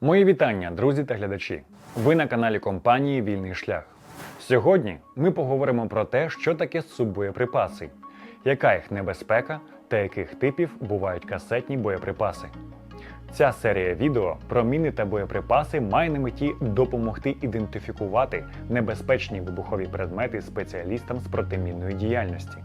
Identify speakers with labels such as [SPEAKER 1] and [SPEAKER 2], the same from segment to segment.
[SPEAKER 1] Мої вітання, друзі та глядачі. Ви на каналі компанії Вільний шлях. Сьогодні ми поговоримо про те, що таке суббоєприпаси, яка їх небезпека та яких типів бувають касетні боєприпаси. Ця серія відео про міни та боєприпаси має на меті допомогти ідентифікувати небезпечні вибухові предмети спеціалістам з протимінної діяльності.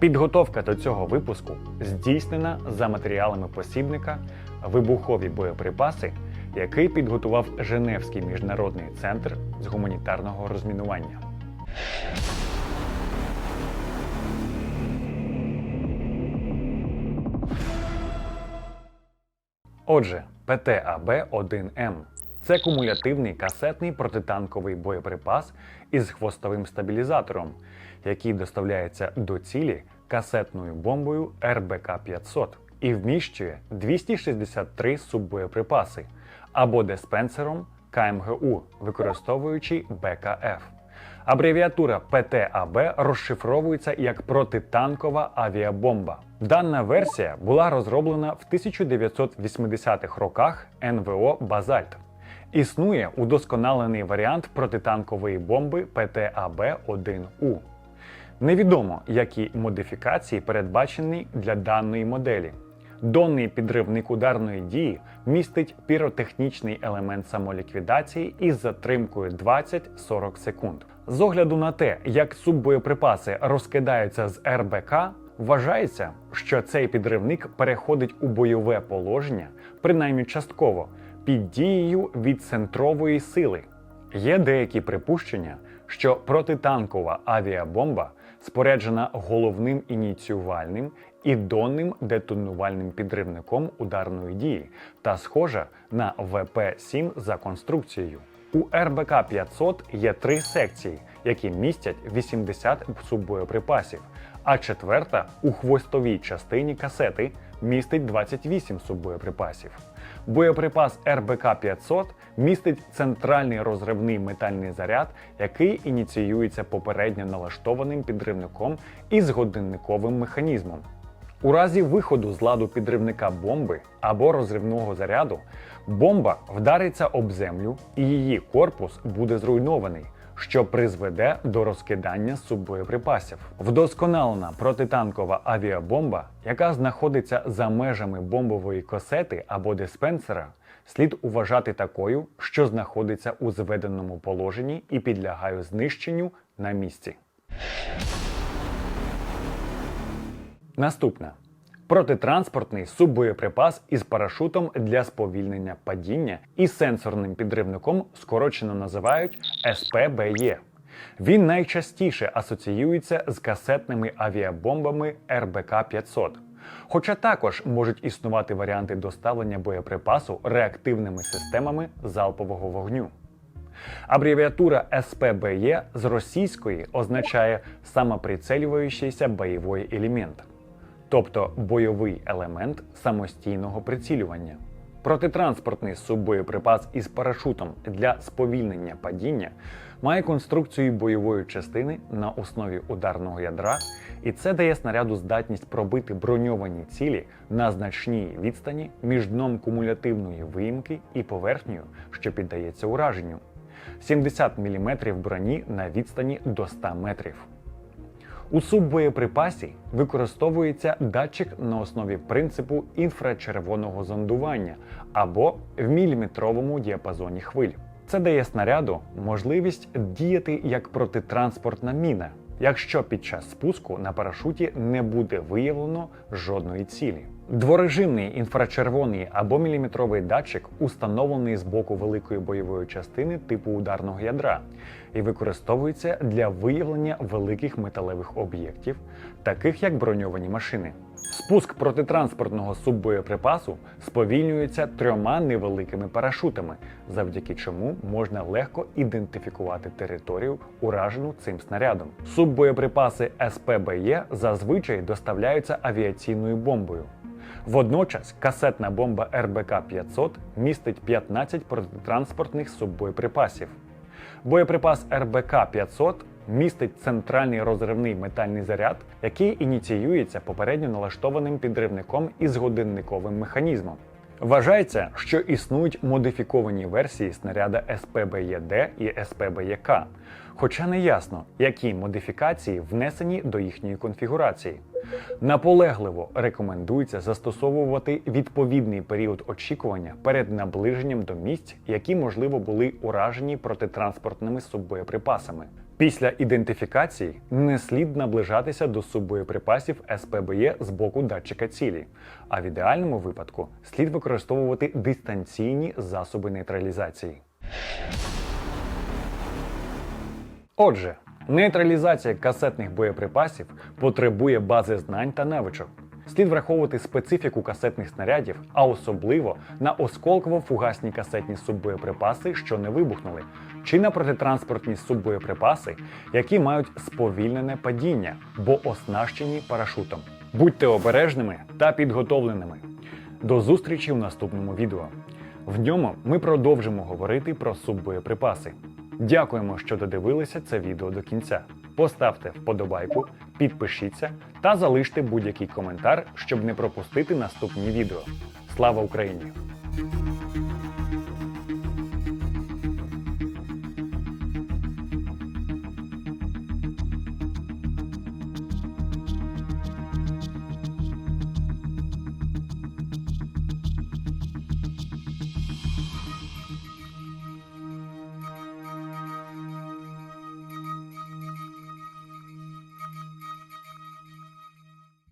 [SPEAKER 1] Підготовка до цього випуску здійснена за матеріалами посібника Вибухові боєприпаси, який підготував Женевський міжнародний центр з гуманітарного розмінування. Отже, ПТАБ-1М це кумулятивний касетний протитанковий боєприпас із хвостовим стабілізатором, який доставляється до цілі касетною бомбою РБК-500 і вміщує 263 суббоєприпаси або диспенсером КМГУ, використовуючи БКФ. Абревіатура ПТАБ розшифровується як протитанкова авіабомба. Дана версія була розроблена в 1980-х роках НВО Базальт. Існує удосконалений варіант протитанкової бомби ПТАБ-1У. Невідомо, які модифікації передбачені для даної моделі. Донний підривник ударної дії містить піротехнічний елемент самоліквідації із затримкою 20-40 секунд. З огляду на те, як суббоєприпаси розкидаються з РБК, вважається, що цей підривник переходить у бойове положення, принаймні частково, під дією відцентрової сили. Є деякі припущення, що протитанкова авіабомба споряджена головним ініціювальним і донним детонувальним підривником ударної дії та схожа на ВП-7 за конструкцією. У РБК 500 є три секції, які містять 80 суббоєприпасів, а четверта у хвостовій частині касети містить 28 суббоєприпасів. Боєприпас РБК 500 містить центральний розривний метальний заряд, який ініціюється попередньо налаштованим підривником із годинниковим механізмом. У разі виходу з ладу підривника бомби або розривного заряду, бомба вдариться об землю і її корпус буде зруйнований, що призведе до розкидання суббоєприпасів. Вдосконалена протитанкова авіабомба, яка знаходиться за межами бомбової косети або диспенсера, слід вважати такою, що знаходиться у зведеному положенні і підлягає знищенню на місці. Наступне. Протитранспортний суббоєприпас із парашутом для сповільнення падіння і сенсорним підривником скорочено називають СПБЄ. Він найчастіше асоціюється з касетними авіабомбами РБК-500. Хоча також можуть існувати варіанти доставлення боєприпасу реактивними системами залпового вогню. Абревіатура СПБЄ з російської означає самоприцелюючийся бойовий елемент, тобто бойовий елемент самостійного прицілювання. Протитранспортний суббоєприпас із парашутом для сповільнення падіння має конструкцію бойової частини на основі ударного ядра, і це дає снаряду здатність пробити броньовані цілі на значній відстані між дном кумулятивної виїмки і поверхнею, що піддається ураженню. 70 мм броні на відстані до 100 метрів. У суббоєприпасі використовується датчик на основі принципу інфрачервоного зондування або в міліметровому діапазоні хвиль. Це дає снаряду можливість діяти як протитранспортна міна, якщо під час спуску на парашуті не буде виявлено жодної цілі. Дворежимний інфрачервоний або міліметровий датчик установлений з боку великої бойової частини типу ударного ядра і використовується для виявлення великих металевих об'єктів, таких як броньовані машини. Спуск протитранспортного суббоєприпасу сповільнюється трьома невеликими парашутами, завдяки чому можна легко ідентифікувати територію, уражену цим снарядом. Суббоєприпаси СПБЄ зазвичай доставляються авіаційною бомбою. Водночас касетна бомба РБК-500 містить 15 протитранспортних суббоєприпасів. Боєприпас РБК-500 містить центральний розривний метальний заряд, який ініціюється попередньо налаштованим підривником із годинниковим механізмом. Вважається, що існують модифіковані версії снаряда СПБЄД і СПБЄК, хоча не ясно, які модифікації внесені до їхньої конфігурації. Наполегливо рекомендується застосовувати відповідний період очікування перед наближенням до місць, які можливо були уражені протитранспортними суббоєприпасами. Після ідентифікації не слід наближатися до суббоєприпасів СПБЄ з боку датчика цілі, а в ідеальному випадку слід використовувати дистанційні засоби нейтралізації. Отже, нейтралізація касетних боєприпасів потребує бази знань та навичок. Слід враховувати специфіку касетних снарядів, а особливо на осколково-фугасні касетні суббоєприпаси, що не вибухнули, чи на протитранспортні суббоєприпаси, які мають сповільнене падіння, бо оснащені парашутом. Будьте обережними та підготовленими. До зустрічі в наступному відео. В ньому ми продовжимо говорити про суббоєприпаси. Дякуємо, що додивилися це відео до кінця. Поставте вподобайку, підпишіться та залиште будь-який коментар, щоб не пропустити наступні відео. Слава Україні!